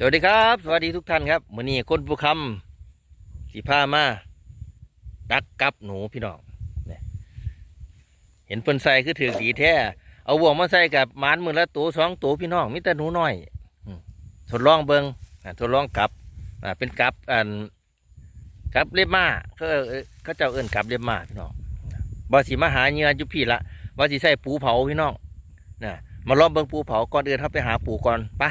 สวัสดีครับ สวัสดีทุกท่านครับมื้อนี้คนผู้คำสีผ้ามาดักกับหนูพี่น้องเห็นเพิ่นใส่คือถือสีแท้เอาบ่วงมาใส่กับมานมือละตัวสองตัวพี่น้องมีแต่หนูน้อยทดลองเบิงทดลองกับเป็นกับอันกับเล็บมาเขาเขาเจ้าเอิ้นกับเล็บมาพี่น้องบ่สิมาหาเหยื่อยู่พี่ละว่าสิใส่ปูเผาพี่น้องนะมาลองเบิงปูเผาก่อนอื่นเขาไปหาปูก่อนไป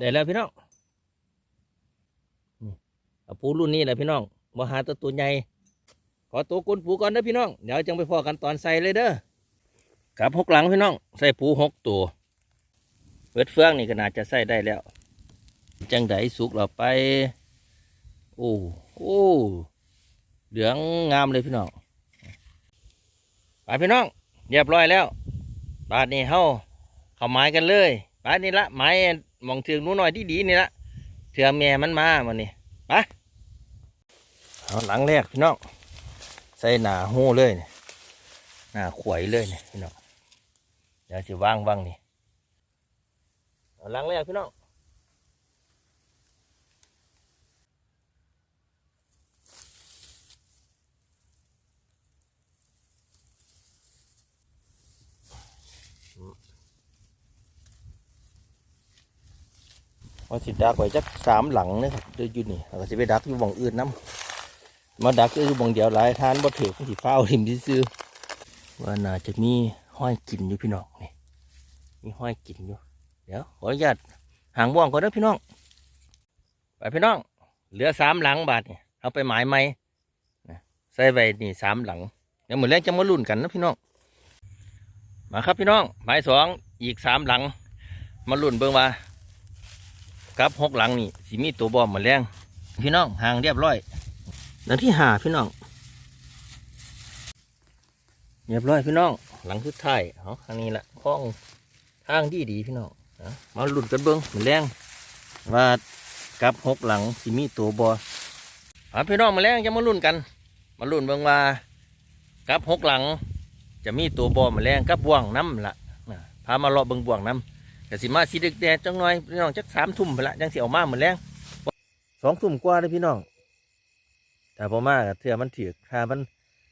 ได้แล้วพี่น้องปูรุ่นนี้แหละพี่น้องมาหาตัวตัวใหญ่ขอตัวกุนปูก่อนเด้อพี่น้อง เดี๋ยวจังไปพอกันตอนใส่เลยเด้อกับหกหลังพี่น้อง ใส่ปูหกตัวเปิดเฟืองนี่ก็น่าจะใส่ได้แล้ว จังไดสุกเราไป โอ้โอ้เหลืองงามเลยพี่น้องไปพี่น้องเรียบร้อยแล้ว บาดนี้เฮาเข้าไม้กันเลย บาดนี้ละไม้ มองเถืองนู้นหน่อยที่ดีนี่ละเถื่อแม่มันมามันนี่ปะเอาหลังแรกพี่น้องใส่หนาหูเลยนี่หนาขวยเลยนี่พี่น้องเดี๋ยวสิว่างว่างนี่เอาหลังแรกพี่น้อง ว่าสิดักไว้จักสามหลังนะครับเดี๋ยวอยู่นี่แล้วก็สิไปดักอยู่หม่องอื่นน้ำมาดักอยู่หม่องเดียวหลายทานบ่ถือสิฟ้าวทิมซื่อว่าน่าจะมีห้อยกินอยู่พี่น้องนี่มีห้อยกินอยู่ เดี๋ยวขออนุญาตหางบ่วงก่อนเด้อพี่น้อง ไปพี่น้อง เหลือสามหลังบาทนี่ยเอาไปหมายไหมใส่ไว้นี่สามหลังเดี๋ยวเหมือนแรกจะมาลุ้นกันนะพี่น้อง มาครับพี่น้องหมายสองอีกสามหลัง มาลุ้นเบิ่งว่า กับหกหลังนี่สิมีตัวบอมมาแรงพี่น้องห่างเรียบร้อยหลังที่หาพี่น้องเรียบร้อยพี่น้อง หลังสุดท้ายเอาทางนี้ละข้องทางดีดีพี่น้องมาหลุดกันเบิ้งมาแรงว่ากับหกหลังสิมีตัวบอเอาพี่น้องมาแรงจะมาลุ้นกัน มาลุ้นเบิ้งว่ากับหกหลัง จะมีตัวบอมาแรงกับบ่วงน้ำละนะพามาเลาะเบิ้งบ่วงน้ำ กสิมาสีดึกแดดจังหน่อยพี่น้องจักสามทุ่มไปละจังสิออกมาเหมือนแรงสองทุ่มกว่าเลยพี่น้องแต่พอมาก็เถื่อมันถือกถ้ามัน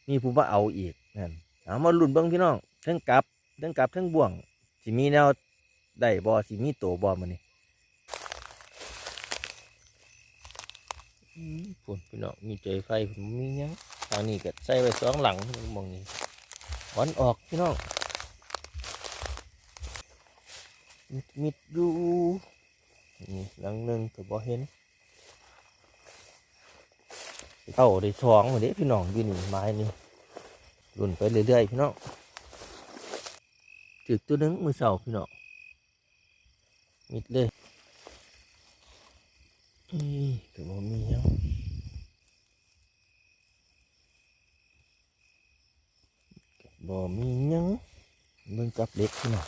มีผู้มาเอาอีกนั่นเอามาลุ่นเบิ้งพี่น้องทั้งกลับทั้งกลับทั้งบ่วงสิมีแนวได้บอสิมีโตบอมันนี่ฝุ่นพี่น้องมีใจไฟผมมีหยังทางนี้ก็ใส่ไว้สองหลังมองนี่วันออกพี่น้อง มิดมิดอยู่นี่หลังหนึ่งก็บ่เห็นเข้าได้สองเหมือนเด้พี่น้องอยู่นี่ไม้นี่รุ่นไปเรื่อยๆพี่น้องถึกตัวนึงมือเสาพี่น้องมิดเลยนี่ก็บ่มีหยังบ่มีหยังเบิ่งกับเล็กพี่น้อง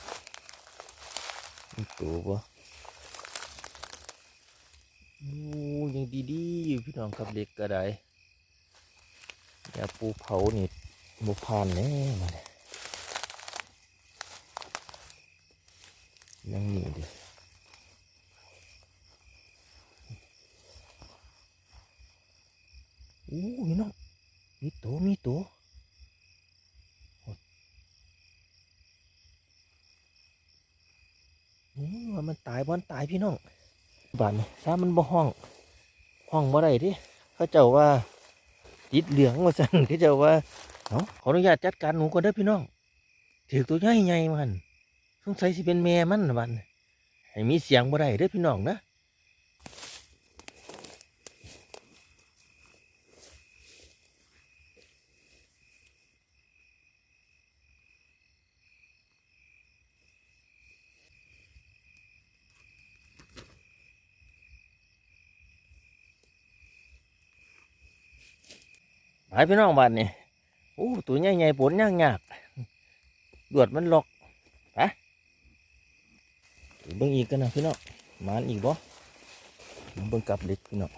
ตัวบ่โอ้ยังดีๆอยู่พี่น้องครับเล็กก็ได้อย่าปูเผานี่บุพานแน่มาเนี่ยยังนี่ดิโอ้พี่น้องมีตัวมีตัว อืมว่ายบอลตายพี่น้องบานนี่ซามันบ่ห้อง ห้องบ่ได้ที่เขาเจ้าว่าติดเหลืองว่าสั่นเขาเจ้าว่าเนาะขออนุญาตจัดการหนูก่อนเด้อพี่น้องถือตัวใหญ่ใหญ่มันสงสัยสิเป็นแม่มันนะบันให้มีเสียงบ่ได้เด้อพี่น้องนะ ไปพี่น้องบ้านนี่โอ้ตัวใหญ่ใหญ่ปนยากยากดวดมันหลอกไปเบิ่งอีกกันนะพี่น้องมานอีกบ่เบิ่งกลับเล็กพี่น้อง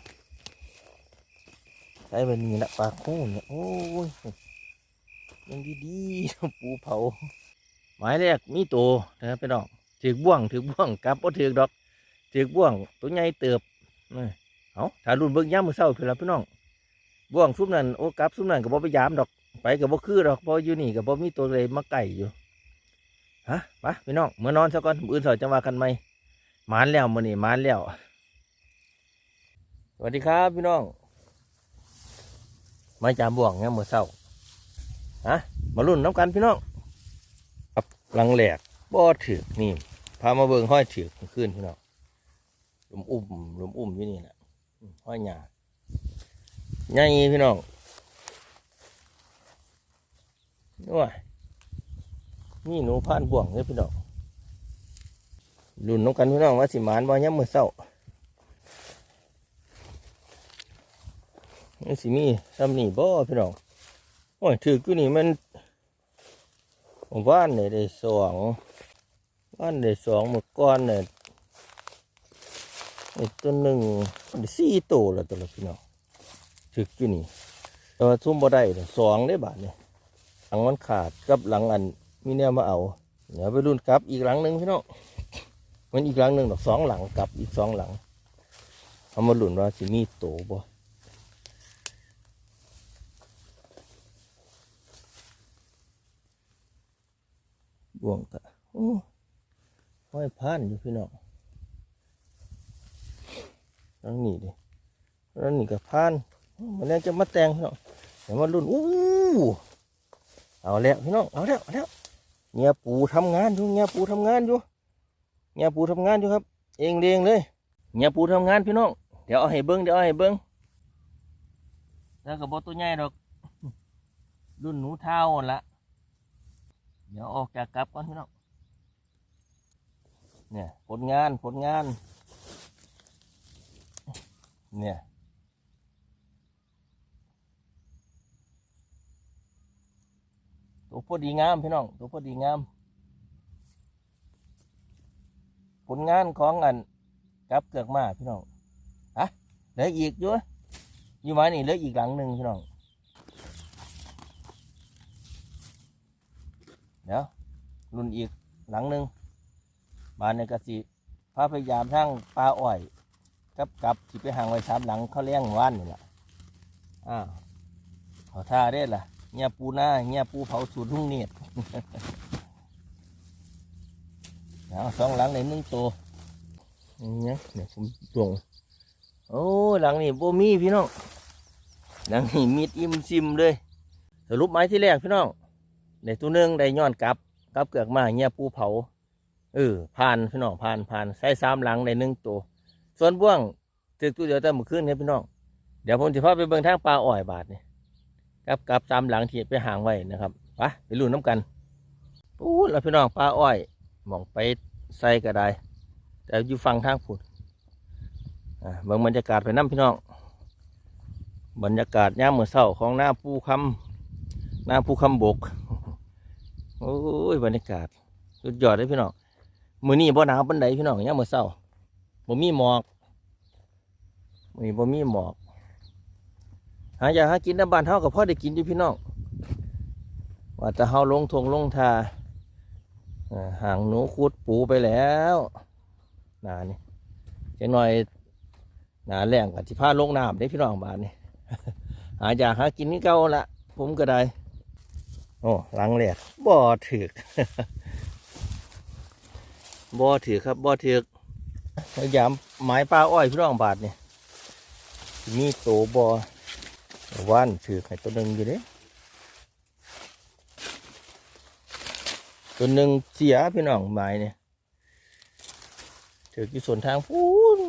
ใช้แบบนี้ละปลาโค้เนี่ยโอ้ยยังดีๆปูเผาหมายแรกมีโตนะครับพี่น้องถือบ่วงถือบ่วงกลับบ่ถือดอกถือบ่วงตัวใหญ่เติบนี่เอาถ้ารุ่นเบิ่งย่ามมือเศร้าพี่ละพี่น้อง บ่วงซุปนั้นโอ้กลับซุปนั้นก็บ่ไปยามดอก ไปก็บ่คือดอกพราะอยู่นี่ก็บ่มีตัวเลยมาไก่อยู่ฮะไปพี่น้องเมื่อนอนซะก่อนมื้ออื่นเสาร์จะว่ากันไหมมานแล้วมื้อนี้มานแล้วสวัสดีครับพี่น้อง มาจามบ่วงเนี่ยามมื้อเช้าฮะมาลุ้นน้ำกันพี่น้องครับหลังแหลกบ่อถือกนี่พามาเบิ่งห้อยถือกขึ้นพี่น้องลุมอุ้มลุมอุ้มอยู่นี่แหละห้อยหญ้า ใหญ่พี่น้องว้ายนี่หนูพานบ่วงเนี่ยพี่น้องลุ้นน้ำกันพี่น้องว่าสิมานบ่ยามมื้อเช้านี่สิมีซ้ำนี่บ่พี่น้องโอ้ยถือกูนี่มันผมว่านเนี่ยได้สองว่านได้สองเมื่อก่อนเนี่ยตัวหนึ่งสี่ตัวแล้วตัวละพี่น้อง ถือกูนี่ แต่ว่าทุ่มบ่ได้เนี่ยสองได้บาทเนี่ยหลังมันขาดกับหลังอันมีเนี่ยมาเอาเดี๋ยวไปรุ่นกลับอีกหลังหนึ่งพี่น้องมันอีกหลังหนึ่งดอกสองหลังกลับอีกสองหลังเอามาหลุ่นว่าสิมีโตบ่บ่วงกะโอ้ห้อยพานอยู่พี่น้องนั่งนี่ดินั่งนี่กับพาน มันแล้จะมาแต่งพี่น้องเดี๋ยวมารุ่นอู้เอาแล้วพี่น้องเอาแล้วเอาแล้วเงียปูทำงานอยู่เงียปูทำงานอยู่เงียปูทำงานอยู่ครับ เองเรียงเลยเงียปูทำงานพี่น้องเดี๋ยวเอาให้เบิ้งเดี๋ยวเอาให้เบิ้งแล้วกับบตัวใหญ่ดอกรุ่นหนูเท้าหั่นละเดี๋ยวออกจากกลับก่อนพี่น้องเนี่ยผลงานผลงาน เนี่ย ตัวพอดีงามพี่น้อง ตัวพอดีงาม ผลงานของอันกับเกือกมาพี่น้องฮะเหลืออีกอยู่อยู่ไหมานี่เหลืออีกหลังหนึ่งพี่น้อง เดี๋ยวรุ่นอีกหลังหนึ่งบานในกสิพาพยายามทั้งปลาอ้อย กับกับที่ไปห่างไว้สามหลังเขาเลี้ยงว่านนี่แหละอ้าวขอท่าได้ล่ะ เงียปูหน้าเงียปูเผาสูตรทุ่งเนียดเอาสองหลังในหนึ่งตัวเนี่ยเนี่ยผมดวงโอ้หลังนี่โบมีพี่น้องหลังนี่มีดอิ่มซิมเลยสรุปไม้ที่แรกพี่น้องได้ตัวนึงได้ย้อนกลับกลับเกือกมาเงียปูเผาเออผ่านพี่น้องผ่านผ่านใส่สามหลังได้หนึ่งตัว ส่วนบ่วงตึกตัวเดียวแต่เมื่อคืนครับพี่น้องเดี๋ยวผมจะพาไปเบิ่งทางปลาอ้อยบาทนี่ กับกับสามหลังที่ไปห่างไว้นะครับไปไปลุ้นน้ำกันปูดแล้วพี่น้องปลาอ้อยมองไปใส่ก็ได้ แต่อยู่ฟังทางผุดอ่าเบิ่งบรรยากาศไปน้ำพี่น้องบรรยากาศย่ามเมื่อเช้าของหน้าภูคำหน้าภูคำบกโอ้ยบรรยากาศสุดยอดเลยพี่น้องมือนี้บ่หนาวปานใดพี่น้องยามมื้อเช้าบ่มีหมอกมือนี้บ่มีหมอก หาอยากหากินในบ้านเฮาก็พอได้กินอยู่พี่น้องว่าแต่เฮาลงทงลงทาอ่าห่างหนูขุดปูไปแล้วหนานี่จังหน่อยหนาแรงก็สิพาลงน้ำได้พี่น้องบานนี่หาอยากหากินนี่เก่าละผมก็ได้โอ้หลังแหลกบ่อถือกบ่อถือครับบ่อถือกพยายามหมายปลาอ้อยพี่น้องบาทเนี่ยมีโตบ่อ ว่านถือกให้ตัวหนึ่งอยู่เด้ตัวหนึ่งเสียพี่น้องหมายเนี่ยถือกอยู่ส่วนทางพูน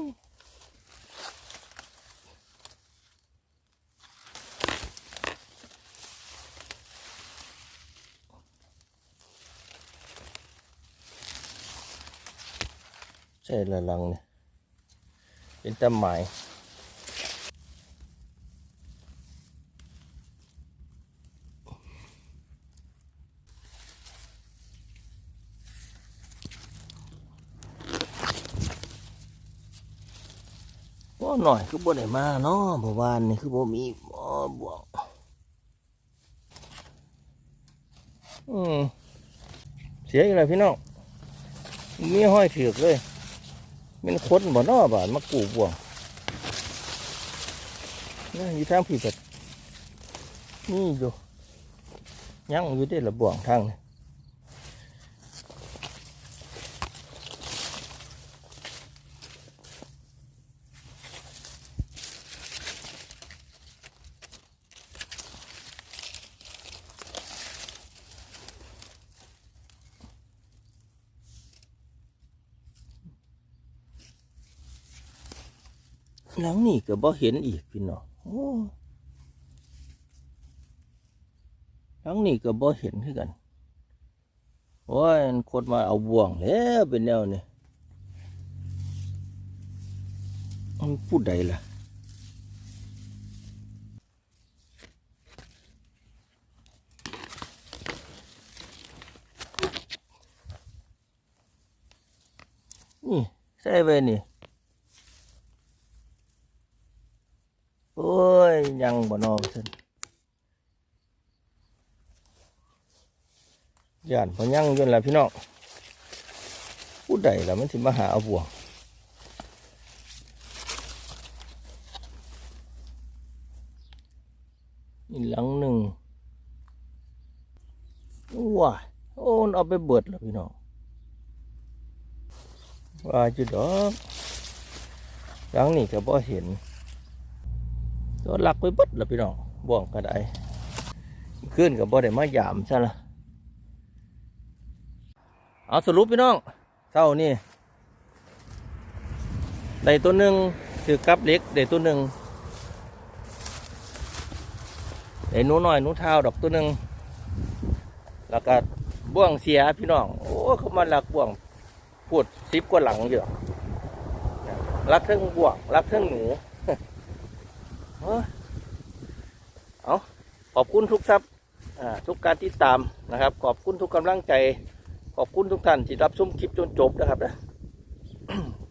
ใช่ละลังเนี่ยเป็นตะหม หน่อยคือบ่ได้มาเนาะเมื่วานนี่คือบ่มีบ่บ่อืมสียอีกแล้วพี่น้องมีห้อยถือกเลยมันคนบ่นอบานมากูบ่วงนี่อยู่ทางผิดนี่อยู่ยังอยู่ได้ละบ่วงทางนี่ หลังนี่ก็บ่เห็นอีกพี่น้องโอ้หลังนี่ก็บ่เห็นคือกันโอ้ยมันคนมาเอาบ่วงแล้วเป็นแนวนี่มันพูดใดล่ะนี่ใส่ไปนี่ โอ้ ยังบ่นอนสินย่านพอยังยืนแหละพี่น้องผู้ใดล่ะมันสิมาหาเอาบ่วงอีหลังหนึ่งว้าโอ้นเอาไปเบิดแล้วพี่น้องว่าจุดดอกหลังนี้ก็บ่เห็น ตัวหลักไปบดแล้วพี่น้องบ่วงก็ได้ขึ้นกับบ่ได้มายามซะละเอาสรุปพี่น้องเท่านี้ได้ตัวหนึ่งถือกับเล็กได้ตัวหนึ่งได้หนูน้อยหนูเท้าดอกตัวหนึ่งแล้วก็บ่วงเสียพี่น้อง โอ้เขามาหลักบ่วงพูดซิบกว่าหลังอยู่ดอกรักเทิงบ่วงรักเทิงหนู เอาขอบคุณทุกทรัพย์ทุกการติดตามนะครับ ขอบคุณทุกกำลังใจ ขอบคุณทุกท่านที่รับชมคลิปจนจบนะครับนะ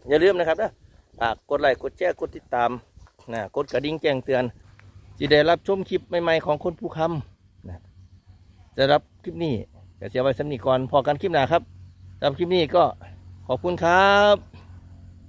อย่าลืมนะครับนะฝากกดไลค์กดแชร์กดติดตามนะกดกระดิ่งแจ้งเตือนที่ได้รับชมคลิปใหม่ๆของคนผู้คำนะจะรับคลิปนี้จะเสียไว้สำนีก่อนพอกันคลิปหน้าครับสำหรับคลิปนี้ก็ขอบคุณครับ